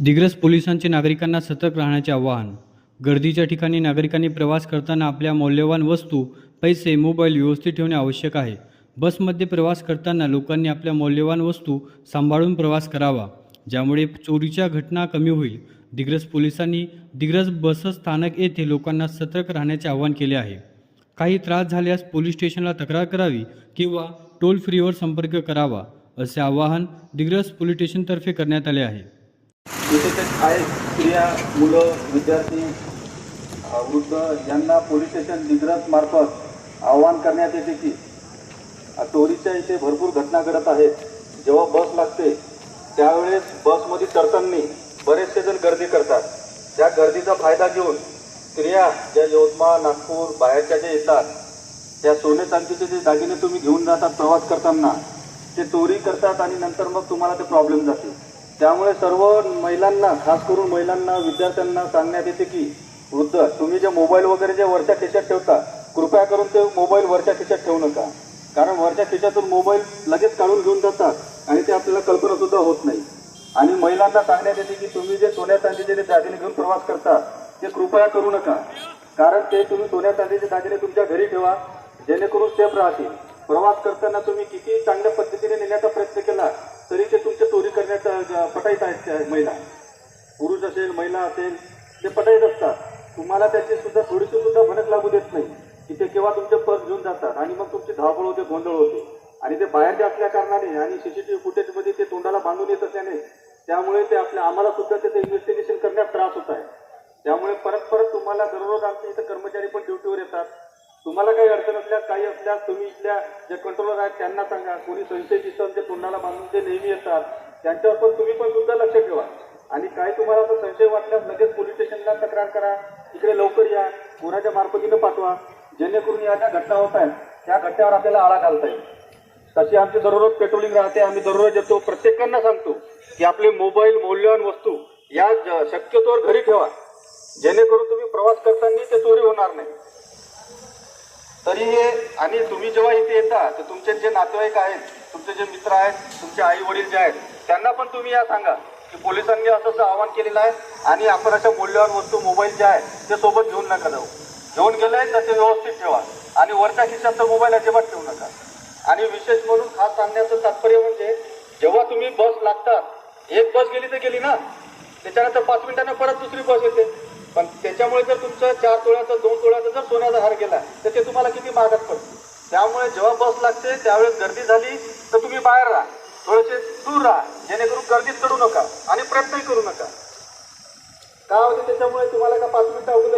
दिग्रस पोलिसांचे नागरिकांना सतर्क राहण्याचे आवाहन. गर्दीच्या ठिकाणी नागरिकांनी प्रवास करताना आपल्या मौल्यवान वस्तू पैसे मोबाईल व्यवस्थित ठेवणे आवश्यक आहे. बसमध्ये प्रवास करताना लोकांनी आपल्या मौल्यवान वस्तू सांभाळून प्रवास करावा. ज्यामुळे चोरीच्या घटना कमी होईल. दिग्रस पोलिसांनी दिग्रस बस स्थानक येथे लोकांना सतर्क राहण्याचे आवाहन केले आहे. काही त्रास झाल्यास पोलीस स्टेशनला तक्रार करावी किंवा टोल फ्रीवर संपर्क करावा असे आवाहन दिग्रस पोलीस स्टेशनतर्फे करण्यात आले आहे. तिथे आहेत स्त्रिया मुलं विद्यार्थी वृद्ध यांना पोलीस स्टेशन दिग्रस मार्फत आवाहन करण्यात येते की चोरीच्या इथे भरपूर घटना घडत आहेत. जेव्हा बस लागते त्यावेळेस बसमध्ये चढताना बरेचसे जण गर्दी करतात. त्या गर्दीचा फायदा घेऊन स्त्रिया ज्या यवतमाळ नागपूर बाहेरच्या ज्या येतात त्या सोने चांदीचे जे दागिने तुम्ही घेऊन जातात प्रवास करताना ते चोरी करतात आणि नंतर मग तुम्हाला ते प्रॉब्लेम जाते त्यामुळे सर्व महिलांना खास करून महिलांना विद्यार्थ्यांना सांगण्यात येते की वृद्ध तुम्ही जे मोबाईल वगैरे जे वरच्या खिशात ठेवता कृपया करून ते मोबाईल वरच्या खिशात ठेवू नका. कारण वरच्या खिशातून मोबाईल लगेच काढून घेऊन जातात आणि ते आपल्याला कल्पना सुद्धा होत नाही. आणि महिलांना सांगण्यात येते की तुम्ही जे सोन्या चांदीचे जे दागिने घेऊन प्रवास करता ते कृपया करू नका. कारण ते तुम्ही सोन्या चांदीचे दागिने तुमच्या घरी ठेवा जेणेकरून सेफ राहतील. प्रवास करताना तुम्ही किती चांगल्या पद्धतीने नेण्याचा प्रयत्न केला तरी ते तुमचे चोरी करण्याचा पटाईत आहेत त्या महिला. पुरुष असेल महिला असेल ते पटाईत असतात. तुम्हाला त्याची सुद्धा थोडीशी सुद्धा भनक लागू देत नाही. की ते केव्हा तुमचे पर्स घेऊन जातात आणि मग तुमची धावपळ होते गोंधळ होते. आणि ते बाहेरच्या असल्या कारणाने आणि सीसीटीव्ही फुटेजमध्ये ते तोंडाला बांधून येत असल्याने त्यामुळे ते आपल्या आम्हाला सुद्धा त्याचं इन्व्हेस्टिगेशन करण्यात त्रास होत आहे. त्यामुळे परत परत तुम्हाला दररोज आमच्या इथं कर्मचारी पण ड्युटीवर येतात. तुम्हाला काही अडचण असल्यास काही असल्यास तुम्ही इथल्या जे कंट्रोलर आहेत त्यांना सांगा. कोणी संशयित दिसतात ते तोंडाला बांधून ते नेहमी येतात. त्यांच्यावर पण तुम्ही पण सुद्धा लक्ष ठेवा. आणि काय तुम्हाला असं संशय वाटल्यास लगेच पोलीस स्टेशनला तक्रार करा. इकडे लवकर या. कोणाच्या मार्फतीनं पाठवा. जेणेकरून या ज्या घटना होत आहेत त्या घटनेवर आपल्याला आळा घालता येईल. तशी आमची दररोज पेट्रोलिंग राहते. आम्ही दररोज येतो. प्रत्येकांना सांगतो की आपले मोबाईल मौल्यवान वस्तू या ज- शक्यतोवर घरी ठेवा. जेणेकरून तुम्ही प्रवास करताना ते चोरी होणार नाही. तरी हे आणि तुम्ही जेव्हा इथे येता तर तुमचे जे नातेवाईक आहेत तुमचे जे मित्र आहेत तुमचे आई वडील जे आहेत त्यांना पण तुम्ही या सांगा की पोलिसांनी असं आवाहन केलेलं आहे आणि आपण अशा मूल्यवान वस्तू मोबाईल जे आहेत ते सोबत घेऊन नका जाऊ. घेऊन गेलंय तर ते व्यवस्थित ठेवा. आणि वरच्या खिशात तर मोबाईल अजिबात ठेवू नका. आणि विशेष म्हणून खास सांगण्याचं तात्पर्य म्हणजे जेव्हा तुम्ही बस लागतात एक बस गेली तर गेली ना? त्याच्यानंतर पाच मिनिटांना परत दुसरी बस येते. पण त्याच्यामुळे जर तुमचं चार तोळ्याचा दोन तोळ्याचा जर सोन्याचा हार गेला तर ते तुम्हाला किती महागात पडतं? त्यामुळे जेव्हा बस लागते त्यावेळेस गर्दी झाली तर तुम्ही बाहेर राहा. थोडेसे दूर राहा. जेणेकरून गर्दीत चढू नका आणि प्रयत्नही करू नका. काय होते त्याच्यामुळे? तुम्हाला का पाच मिनिटं अगोदर